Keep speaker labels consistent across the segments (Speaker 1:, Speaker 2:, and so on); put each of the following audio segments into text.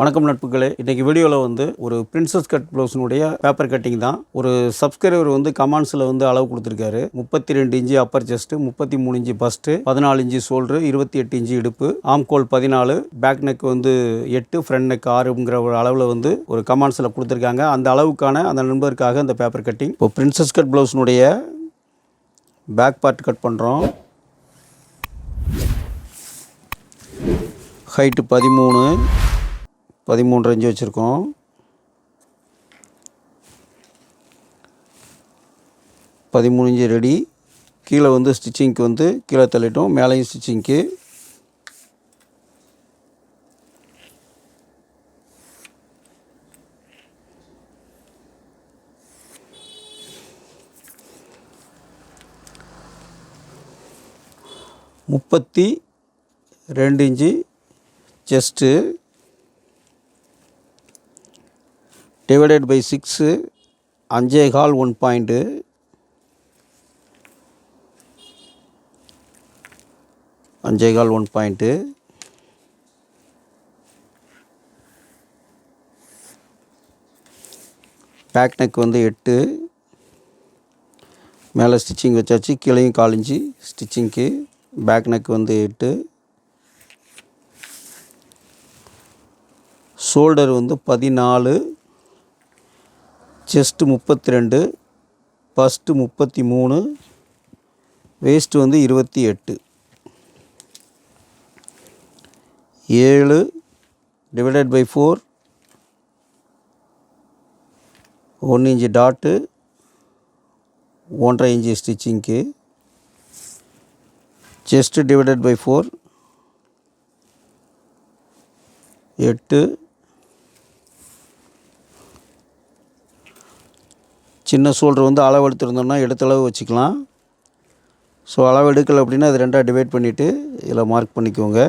Speaker 1: வணக்கம் நட்புகளே. இன்றைக்கி வீடியோவில் வந்து ஒரு பிரின்சஸ் கட் ப்ளவுஸினுடைய பேப்பர் கட்டிங் தான். ஒரு சப்ஸ்கிரைபர் வந்து கமாண்ட்ஸில் வந்து அளவு கொடுத்துருக்காரு. முப்பத்தி ரெண்டு இன்ச்சு அப்பர் செஸ்ட்டு முப்பத்தி மூணு இன்ச்சு பஸ்ட்டு பதினாலு இன்ச்சு ஷோல்ட்ரு இருபத்தி எட்டு இன்ச்சு இடுப்பு ஆம்கோல் பதினாலு பேக் நெக் வந்து எட்டு ஃப்ரண்ட் நெக் ஆறுங்கிற ஒரு அளவில் வந்து ஒரு கமாண்ட்ஸில் கொடுத்துருக்காங்க. அந்த அளவுக்கான அந்த நண்பருக்காக அந்த பேப்பர் கட்டிங் இப்போ பிரின்சஸ் கட் ப்ளவுஸினுடைய பேக் பார்ட் கட் பண்ணுறோம் ஹைட்டு பதிமூணு. பதிமூன்று இன்ச்சு வச்சுருக்கோம். பதிமூணு இன்ச்சு ரெடி. கீழே வந்து ஸ்டிச்சிங்க்கு வந்து கீழே தள்ளிட்டோம். மேலேயும் ஸ்டிச்சிங்க்கு. முப்பத்தி ரெண்டு inch chest divided by six அஞ்சே கால் ஒன் பாயிண்ட்டு அஞ்சே கால் ஒன் பாயிண்ட்டு பேக் நெக் வந்து எட்டு. மேலே ஸ்டிச்சிங் வச்சாச்சு கீழேயும் கால் ஸ்டிச்சிங்க்கு பேக் நெக் வந்து எட்டு. ஷோல்டர் வந்து பதினாலு. செஸ்ட்டு முப்பத்தி ரெண்டு ஃபஸ்ட்டு முப்பத்தி மூணு வேஸ்ட்டு வந்து இருபத்தி எட்டு ஏழு டிவைடட் பை ஃபோர் ஒன்று இன்ச்சு டாட்டு ஒன்றரை இன்ச்சு ஸ்டிச்சிங்க்கு செஸ்ட்டு டிவைடட் பை ஃபோர் எட்டு சின்ன சோல்டர் வந்து அளவு எடுத்துருந்தோம்னா எடுத்தளவு வச்சுக்கலாம். ஸோ அளவு எடுக்கலை அப்படின்னா அது ரெண்டாக டிவைட் பண்ணிவிட்டு இதில் மார்க் பண்ணிக்கோங்க.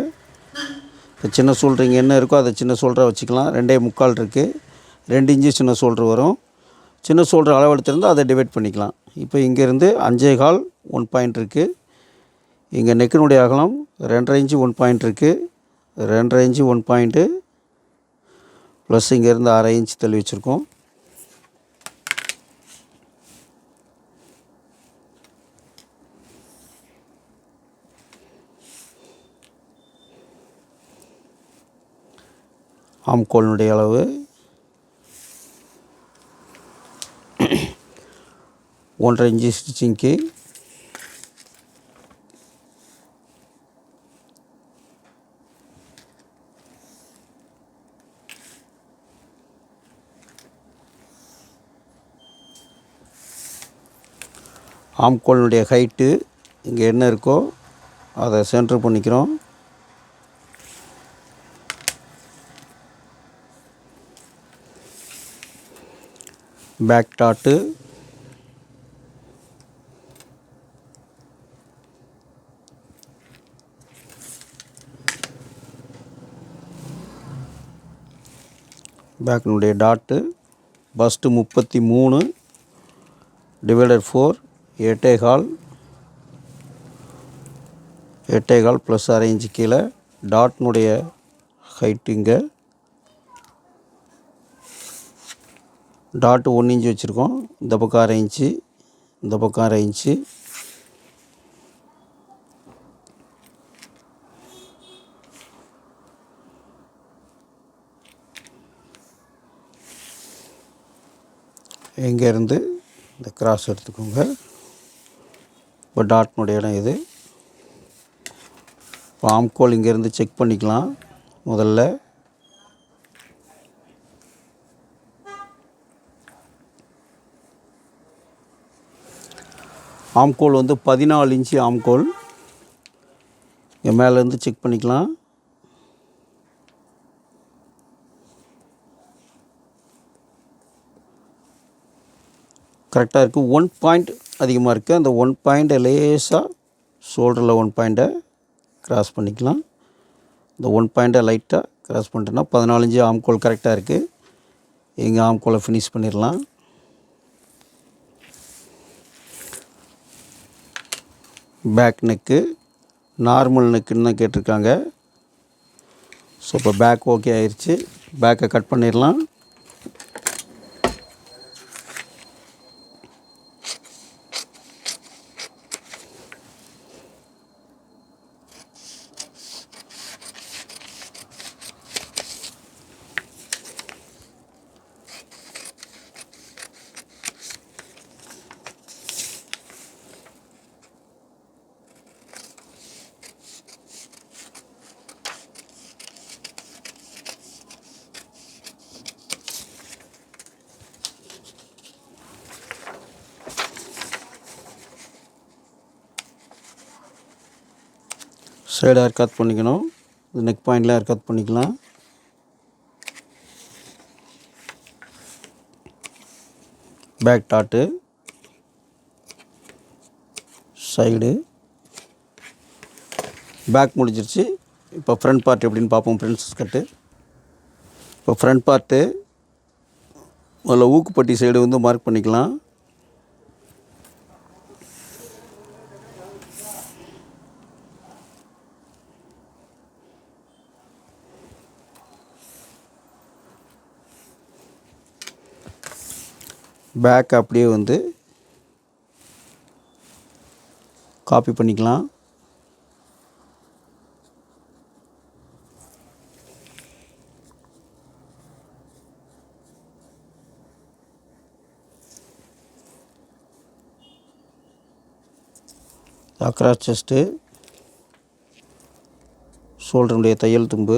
Speaker 1: இப்போ சின்ன சோல்டர் இங்கே என்ன இருக்கோ அதை சின்ன சோல்டராக வச்சுக்கலாம். ரெண்டே முக்கால் இருக்குது ரெண்டு இன்ச்சு சின்ன சோல்டர் வரும். சின்ன சோல்டர் அளவு எடுத்திருந்தால் அதை டிவைட் பண்ணிக்கலாம். இப்போ இங்கேருந்து அஞ்சே கால் ஒன் பாயிண்ட் இருக்குது இங்கே நெக்கினுடைய அகலம் ரெண்டரை இன்ச்சு ஒன் பாயிண்ட் இருக்குது ரெண்டரை இன்ச்சு ஒன் பாயிண்ட்டு ப்ளஸ் இங்கேருந்து அரை இன்ச் தள்ளி வச்சுருக்கோம். ஆம்கோலினுடைய அளவு. ஒன்றரை இன்ச்சு ஸ்டிச்சிங்க்கு ஆம்கோலினுடைய ஹைட்டு இங்கே என்ன இருக்கோ அதை சென்டர் பண்ணிக்கிறோம். பேக் டாட்டு பேக்கினுடைய டாட்டு பஸ்ட்டு முப்பத்தி மூணு டிவைடர் ஃபோர் எட்டேகால் எட்டேகால் ப்ளஸ் அரை இன்ச்சு கீழே டாட்னுடைய ஹைட்டு இங்கே. டாட்டு ஒன்று இன்ச்சு வச்சுருக்கோம். இந்த பக்கம் அரை இன்ச்சு இந்த பக்கம் அரை இன்ச்சு. இங்கேருந்து இந்த கிராஸ் எடுத்துக்கோங்க. இப்போ டாட்னுடைய இடம் இது. இப்போ ஆம்கோல் இங்கேருந்து செக் பண்ணிக்கலாம். முதல்ல ஆம்கோல் வந்து பதினாலு இன்ச்சு ஆம்கோல். இங்கே மேலேருந்து செக் பண்ணிக்கலாம். கரெக்டாக இருக்குது ஒன் பாயிண்ட் அதிகமாக இருக்குது அந்த ஒன் பாயிண்ட்டை லேசாக ஷோல்டரில் ஒன் பாயிண்ட்டை கிராஸ் பண்ணிக்கலாம். இந்த ஒன் பாயிண்ட்டை லைட்டாக கிராஸ் பண்ணிட்டோன்னா பதினாலு ஆம்கோல் கரெக்டாக இருக்குது எங்கள் ஆம்கோலை ஃபினிஷ் பண்ணிடலாம். பேக் நெக்கு நார்மல் நெக்குன்னு தான் கேட்டிருக்காங்க. ஸோ இப்போ பேக் ஓகே ஆயிடுச்சு பேக்கை கட் பண்ணிடலாம். சைடாக ஏர் பண்ணிக்கணும். இது நெக் பாயிண்டில் ஏர் பண்ணிக்கலாம். பேக் டாட்டு சைடு பேக் முடிஞ்சிருச்சு. இப்போ ஃப்ரண்ட் பார்ட் எப்படின்னு பார்ப்போம். ஃப்ரெண்ட்ஸ் கட்டு இப்போ ஃப்ரண்ட் பார்ட்டு அதில் ஊக்குப்பட்டி சைடு வந்து மார்க் பண்ணிக்கலாம். பேக் அப்படியே வந்து காப்பி பண்ணிக்கலாம். அக்ராஸ் செஸ்ட்டு ஷோல்டருடைய தையல் தும்பு.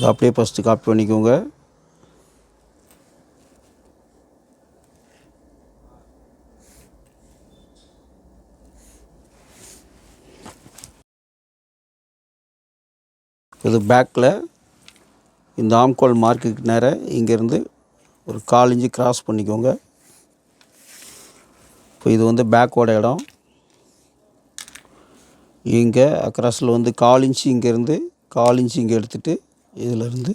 Speaker 1: இதை அப்படியே ஃபஸ்ட்டு காப்பி பண்ணிக்கோங்க. இது பேக்கில் இந்த ஆம்கோல் மார்க்குக்கு நேராக இங்கேருந்து ஒரு கால் இன்ச்சு கிராஸ் பண்ணிக்கோங்க. இப்போ இது வந்து பேக்கோட இடம். இங்கே அக்ராஸில் வந்து கால் இன்ச்சு இங்கேருந்து கால் இன்ச்சு இங்கே எடுத்துகிட்டு இதிலிருந்து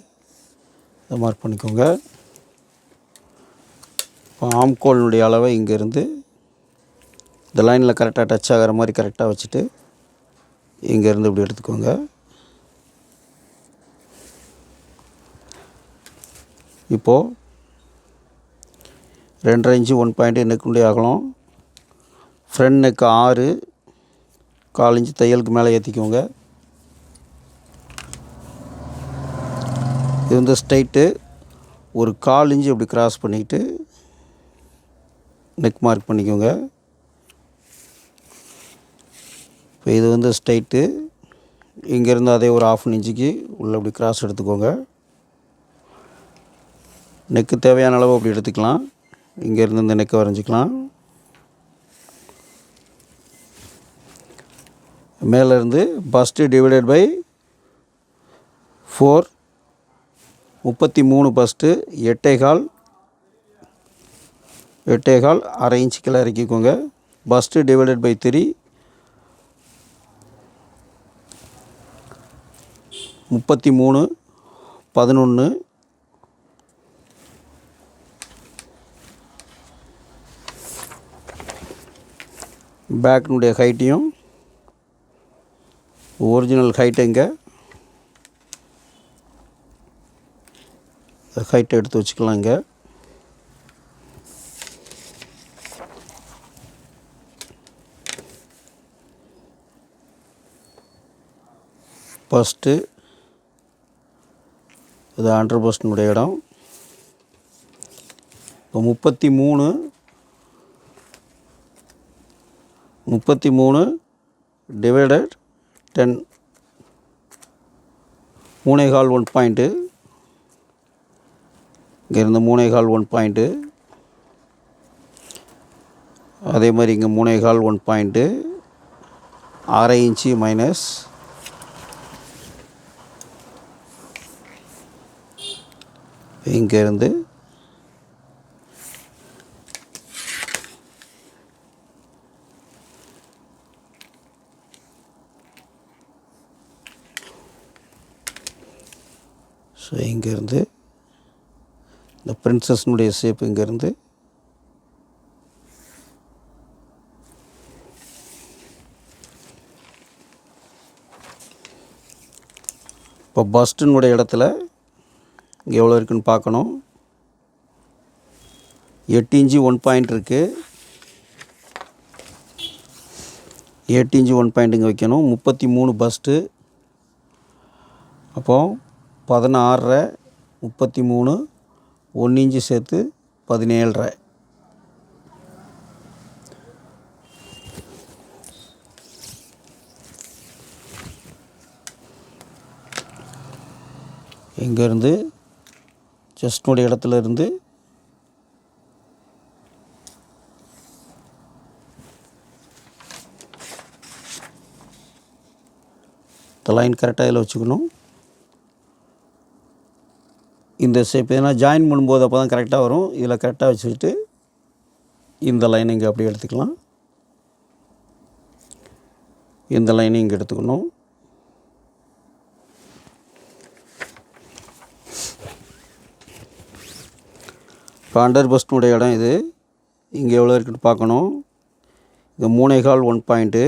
Speaker 1: இதை மார்க் பண்ணிக்கோங்க. இப்போ ஆம்கோலினுடைய அளவை இங்கேருந்து இந்த லைனில் கரெக்டாக டச் ஆகிற மாதிரி கரெக்டாக வச்சுட்டு இங்கேருந்து இப்படி எடுத்துக்கோங்க. இப்போது ரெண்டரை இன்ச்சு ஒன் பாயிண்ட்டு நெக்குண்டே அகலம் ஃப்ரண்ட் நெக்கு ஆறு கால் இன்ச்சு தையலுக்கு மேலே ஏற்றிக்கோங்க இது வந்து ஸ்ட்ரைட்டு ஒரு கால் இன்ச்சு இப்படி கிராஸ் பண்ணிக்கிட்டு நெக் மார்க் பண்ணிக்கோங்க. இப்போ இது வந்து ஸ்ட்ரைட்டு இங்கேருந்து அதே ஒரு ஆஃப் இன்ச்சுக்கு உள்ளே அப்படி கிராஸ் எடுத்துக்கோங்க. நெக்கு தேவையான அளவு அப்படி எடுத்துக்கலாம். இங்கேருந்து இந்த நெக்கை வரைஞ்சிக்கலாம். மேலேருந்து பஸ்ட்டு டிவைடட் பை ஃபோர் முப்பத்தி மூணு பஸ்ட்டு எட்டேகால் எட்டேகால் அரை இன்ச்சுக்கெல்லாம் இறக்கிக்கோங்க. பஸ்ட்டு டிவைடட் பை த்ரீ முப்பத்தி மூணு பதினொன்று பேக்கினுடைய ஹைட்டையும் ஒரிஜினல் ஹைட் எங்கே? ஹைட்டை எடுத்து வச்சுக்கலாம் இங்கே. ஃபஸ்ட்டு இது ஹண்ட்ரட் பர்சன்டுடைய இடம். இப்போ முப்பத்தி மூணு முப்பத்தி மூணு டிவைடட் டென் மூணே கால் ஒன் பாயிண்ட்டு இங்கேருந்து மூணேகால் ஒன் பாயிண்ட்டு அதே மாதிரி இங்கே மூணே கால் ஒன் பாயிண்ட்டு அரை இன்ச்சு மைனஸ் இங்கேருந்து ஸோ இங்கேருந்து இந்த பிரின்சஸ்னுடைய ஷேப் இங்கேருந்து. இப்போ பஸ்டினுடைய இடத்துல இங்கே எவ்வளோ இருக்குன்னு பார்க்கணும். எட்டு இன்ச்சு ஒன் பாயிண்ட் இருக்குது எட்டு இன்ச்சு ஒன் பாயிண்ட் இங்கே வைக்கணும். முப்பத்தி மூணு பஸ்ட்டு அப்போ பதினாறரை முப்பத்தி மூணு ஒன்று இன்ச்சு சேர்த்து பதினேழரை. இங்கேருந்து செஸ்ட்னுடைய இடத்துல இருந்து லைன் கரெக்டாக இதில் வச்சுக்கணும். இந்த ஷேப் ஜாயின் பண்ணும்போது அப்போ தான் கரெக்டாக வரும். இதில் கரெக்டாக வச்சுக்கிட்டு இந்த லைன் இங்கே அப்படியே எடுத்துக்கலாம். இந்த லைனை இங்கே எடுத்துக்கணும். இப்போ அண்டர் பஸ்டினுடைய இடம் இது. இங்கே எவ்வளோ இருக்குன்னு பார்க்கணும். இங்கே மூணே கால் ஒன் பாயிண்ட்டு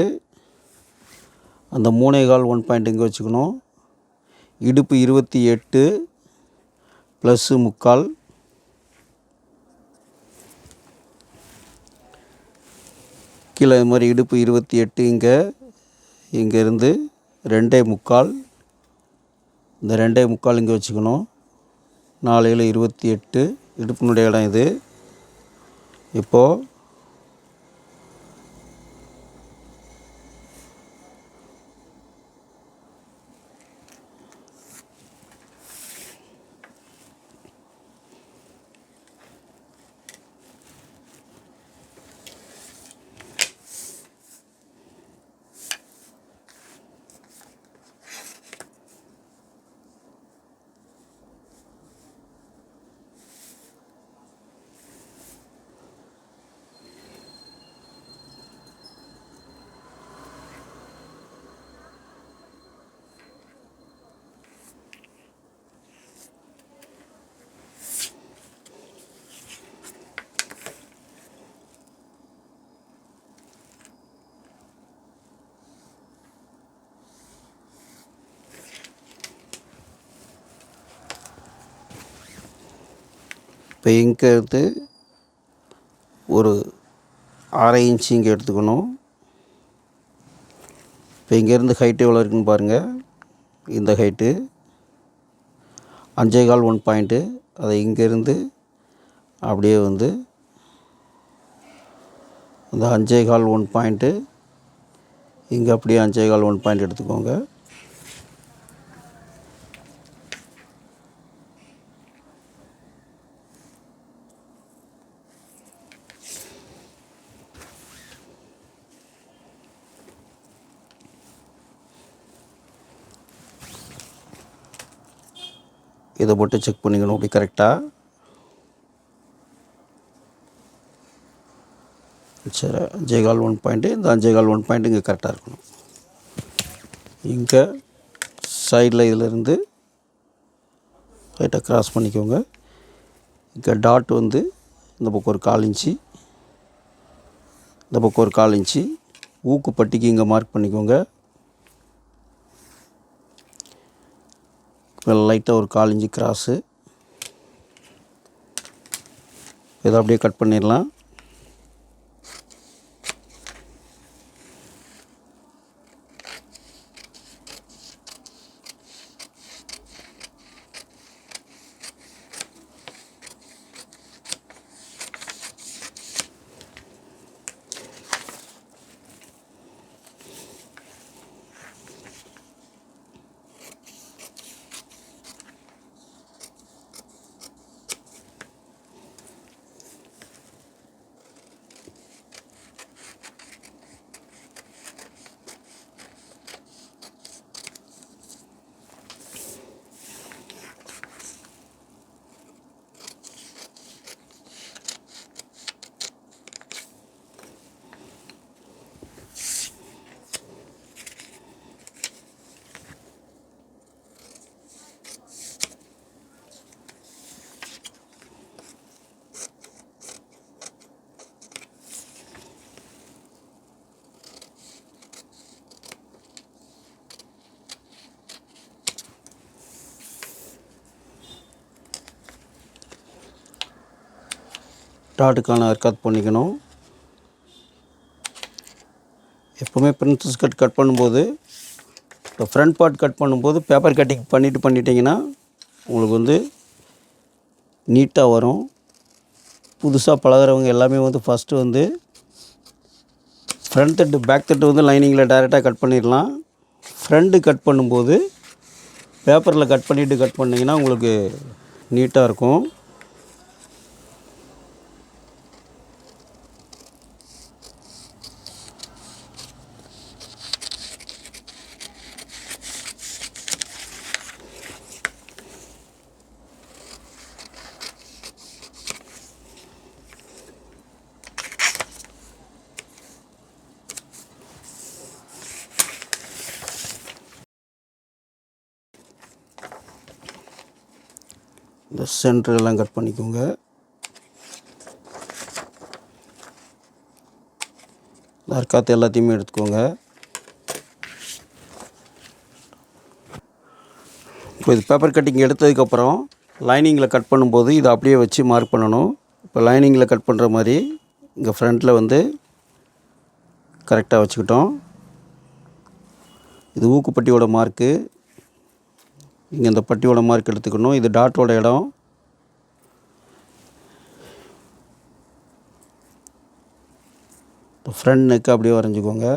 Speaker 1: அந்த மூணே கால் ஒன் பாயிண்ட் இங்கே வச்சுக்கணும். இடுப்பு இருபத்தி எட்டு ப்ளஸ்ஸு முக்கால். கீழே இது மாதிரி இடுப்பு இருபத்தி எட்டு இங்கே இங்கேருந்து ரெண்டே முக்கால். இந்த ரெண்டே முக்கால் இங்கே வச்சுக்கணும். நாலு இருபத்தி எட்டு இடுப்பினுடைய இடம் இது. இப்போது இப்போ இங்கே எடுத்து ஒரு அரை இன்ச்சு இங்கே எடுத்துக்கணும். இப்போ இங்கேருந்து ஹைட்டு எவ்வளோ இருக்குன்னு பாருங்கள் இந்த ஹைட்டு அஞ்சே கால் ஒன் பாயிண்ட்டு அதை இங்கேருந்து அப்படியே வந்து இந்த அஞ்சே கால் ஒன் பாயிண்ட்டு இங்கே அப்படியே அஞ்சே கால் ஒன் பாயிண்ட் எடுத்துக்கோங்க. இதை மட்டும் செக் பண்ணிக்கணும் அப்படி கரெக்டாக சரி அஞ்சே கால் ஒன் பாயிண்ட்டு இந்த அஞ்சே ஒன் பாயிண்ட் இங்கே கரெக்டாக இருக்கணும். இங்கே சைடில் இதிலிருந்து லைட்டாக கிராஸ் பண்ணிக்கோங்க. இங்கே டாட் வந்து இந்த பக்கம் ஒரு கால் இன்ச்சு. இந்த பக்கம் ஒரு கால் இன்ச்சு. ஊக்கு பட்டிக்கு இங்கே மார்க் பண்ணிக்கோங்க. லைட்டாக ஒரு கால் இஞ்சி கிராஸு இதை அப்படியே கட் பண்ணிடலாம். டாட்டுக்கான கட் பண்ணிக்கணும். எப்போவுமே பிரின்சஸ் கட் கட் பண்ணும்போது இப்போ ஃப்ரண்ட் பார்ட் கட் பண்ணும்போது பேப்பர் கட்டிங் பண்ணிவிட்டு பண்ணிட்டீங்கன்னா உங்களுக்கு வந்து நீட்டாக வரும். புதுசாக பழகுறவங்க எல்லாமே வந்து ஃபஸ்ட்டு வந்து ஃப்ரண்ட் தட்டு பேக் தட்டு வந்து லைனிங்கில் டைரெக்டாக கட் பண்ணிடலாம். ஃப்ரண்ட்டு கட் பண்ணும்போது பேப்பரில் கட் பண்ணிவிட்டு கட் பண்ணிங்கன்னா உங்களுக்கு நீட்டாக இருக்கும். இந்த சென்டரெல்லாம் கட் பண்ணிக்கோங்க. தற்காத்து எல்லாத்தையுமே எடுத்துக்கோங்க. இப்போ இது பேப்பர் கட்டிங் எடுத்ததுக்கப்புறம் லைனிங்கில் கட் பண்ணும்போது இதை அப்படியே வச்சு மார்க் பண்ணணும். இப்போ லைனிங்கில் கட் பண்ணுற மாதிரி இங்கே ஃப்ரண்ட்டில் வந்து கரெக்டாக வச்சுக்கிட்டோம். இது ஊக்குப்பட்டியோட மார்க்கு இங்கே இந்த பட்டியோட மார்க் எடுத்துக்கணும். இது டாட்டோட இடம். ஃப்ரண்ட் நெக்கு அப்படியே வரைஞ்சிக்கோங்க.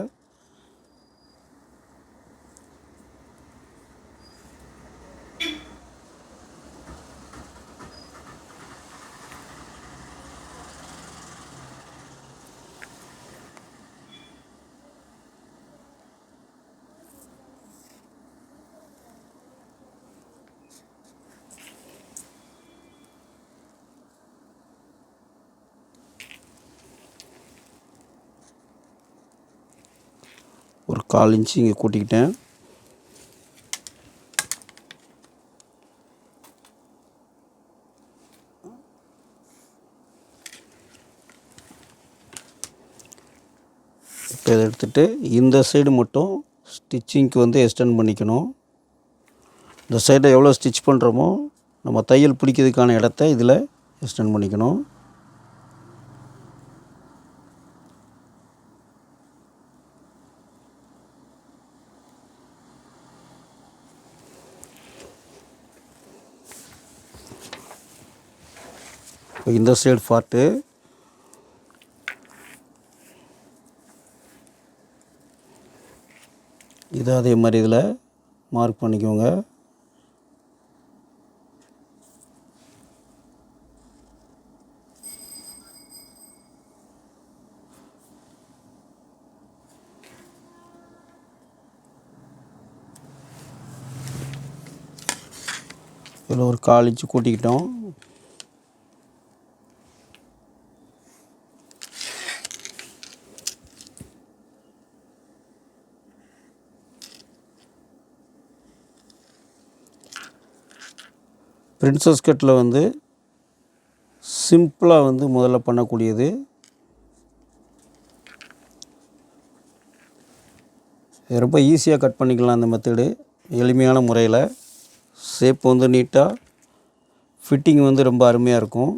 Speaker 1: கால் இன்ச்சு இங்கே கூட்டிக்கிட்டேன். இப்போ இதை எடுத்துகிட்டு இந்த சைடு மட்டும் ஸ்டிச்சிங்க்கு வந்து எக்ஸ்டெண்ட் பண்ணிக்கணும். இந்த சைடை எவ்வளோ ஸ்டிச் பண்ணுறோமோ நம்ம தையல் பிடிக்கிறதுக்கான இடத்த இதில் எக்ஸ்டெண்ட் பண்ணிக்கணும். இந்த சைடு பார்ட்டு இதை அதே மாதிரி இதில் மார்க் பண்ணிக்கோங்க. இதில் ஒரு காலிச்சு கூட்டிக்கிட்டோம். பிரின்சஸ் கட்டில் வந்து சிம்பிளாக வந்து முதல்ல பண்ணக்கூடியது. ரொம்ப ஈஸியாக கட் பண்ணிக்கலாம் அந்த மெத்தடு எளிமையான முறையில். ஷேப் வந்து நீட்டாக ஃபிட்டிங் வந்து ரொம்ப அருமையாக இருக்கும்.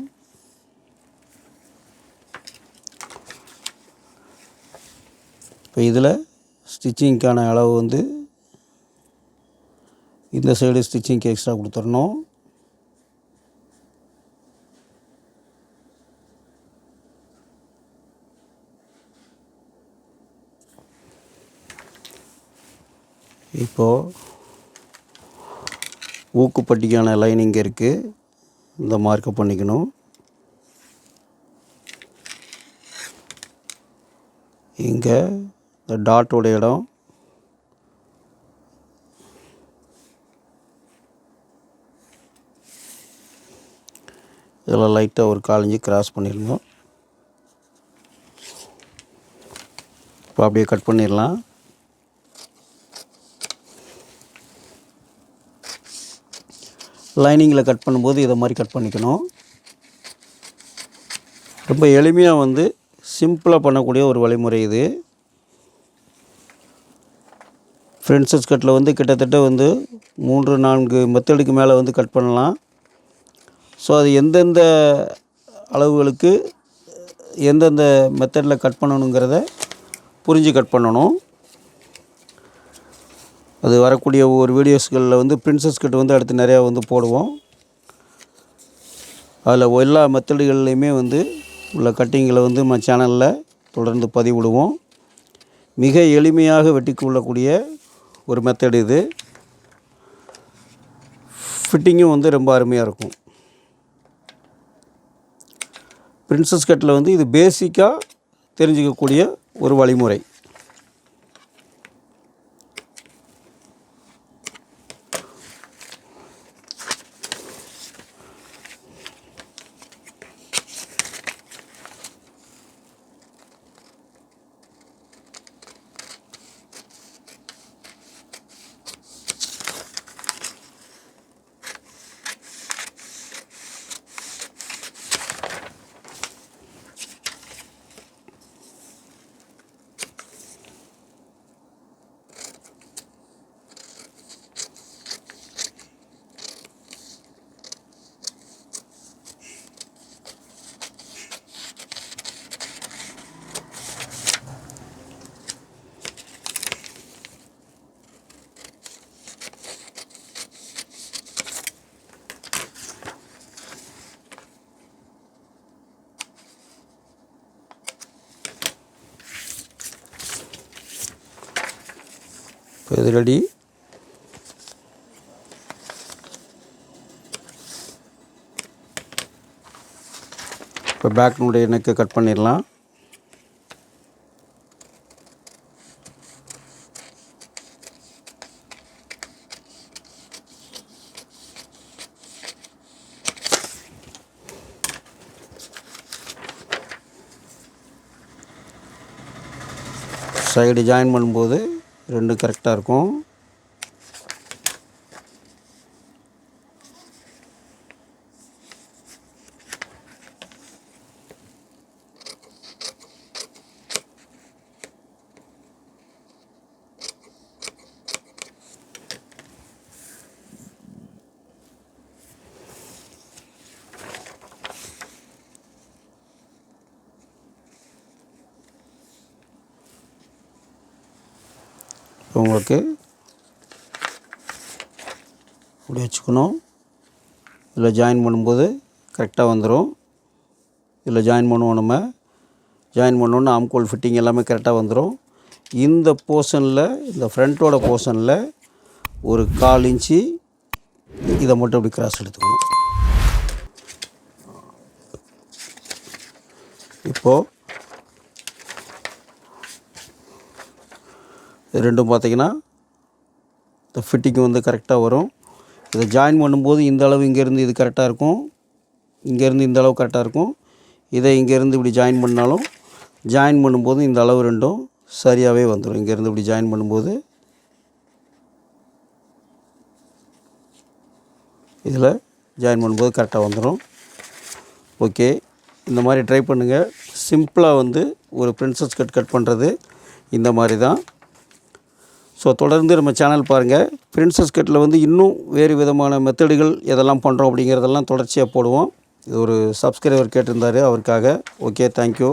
Speaker 1: இப்போ இதில் ஸ்டிச்சிங்க்கான அளவு வந்து இந்த சைடு ஸ்டிச்சிங்க்கு எக்ஸ்ட்ரா கொடுத்துடணும். இப்போது ஊக்குப்பட்டிக்கான லைனிங் இருக்குது இந்த மார்க்கை பண்ணிக்கணும். இங்கே இந்த டாட்டோட இடம். இதில் லைட்டாக ஒரு காலஞ்சி கிராஸ் பண்ணிடணும். இப்போ அப்படியே கட் பண்ணிடலாம். லைனிங்கில் கட் பண்ணும்போது இதை மாதிரி கட் பண்ணிக்கணும். ரொம்ப எளிமையாக வந்து சிம்பிளாக பண்ணக்கூடிய ஒரு வழிமுறை இது. ஃப்ரெண்ட்ஸஸ் கட்டில் வந்து கிட்டத்தட்ட வந்து மூன்று நான்கு மெத்தடுக்கு மேலே வந்து கட் பண்ணலாம். ஸோ அது எந்தெந்த அளவுகளுக்கு எந்தெந்த மெத்தடில் கட் பண்ணணுங்கிறத புரிஞ்சு கட் பண்ணணும். அது வரக்கூடிய ஒவ்வொரு வீடியோஸ்களில் வந்து பிரின்சஸ் கட் வந்து அடுத்து நிறையா வந்து போடுவோம். அதில் எல்லா மெத்தடுகள்லையுமே வந்து உள்ள கட்டிங்களை வந்து நம்ம சேனலில் தொடர்ந்து பதிவிடுவோம். மிக எளிமையாக வெட்டி கொள்ளக்கூடிய ஒரு மெத்தட் இது. ஃபிட்டிங்கும் வந்து ரொம்ப அருமையாக இருக்கும். பிரின்சஸ் கட்டில் வந்து இது பேசிக்காக தெரிஞ்சுக்கக்கூடிய ஒரு வழிமுறை. இப்போ இது ரெடி இப்போ பேக்னுடைய எனக்கு கட் பண்ணிடலாம். சைடு ஜாயின் பண்ணும்போது ரெண்டும் கரெக்டாக இருக்கும். உங்களுக்கு இப்படி வச்சுக்கணும். இதில் ஜாயின் பண்ணும்போது கரெக்டாக வந்துடும் இதில் ஜாயின் பண்ணுவோம் நம்ம ஜாயின் பண்ணோன்னே ஆம்கோல் ஃபிட்டிங் எல்லாமே கரெக்டாக வந்துடும் இந்த போர்ஷனில் இந்த ஃப்ரண்ட்டோட போர்ஷனில் ஒரு கால் இன்ச்சு இதை மட்டும் இப்படி கிராஸ் எடுத்துக்கணும். இப்போது இது ரெண்டும் பார்த்தீங்கன்னா இந்த ஃபிட்டிங் வந்து கரெக்டாக வரும். இதை ஜாயின் பண்ணும்போது இந்த அளவு இங்கேருந்து இது கரெக்டாக இருக்கும். இங்கேருந்து இந்த அளவு கரெக்டாக இருக்கும். இதை இங்கேருந்து இப்படி ஜாயின் பண்ணாலும் ஜாயின் பண்ணும்போது இந்த அளவு ரெண்டும் சரியாகவே வந்துடும் இங்கேருந்து இப்படி ஜாயின் பண்ணும்போது இதில் ஜாயின் பண்ணும்போது கரெக்டாக வந்துடும் ஓகே. இந்த மாதிரி ட்ரை பண்ணுங்கள் சிம்பிளாக வந்து ஒரு பிரின்சஸ் கட் கட் பண்ணுறது இந்த மாதிரி தான். ஸோ தொடர்ந்து நம்ம சேனல் பாருங்கள் பிரின்சஸ் கட்டில் வந்து இன்னும் வேறு விதமான மெத்தடுகள் எதெல்லாம் பண்ணுறோம் அப்படிங்கிறதெல்லாம் தொடர்ச்சியாக போடுவோம். இது ஒரு சப்ஸ்கிரைபர் கேட்டிருந்தாரு அவருக்காக. Okay thank you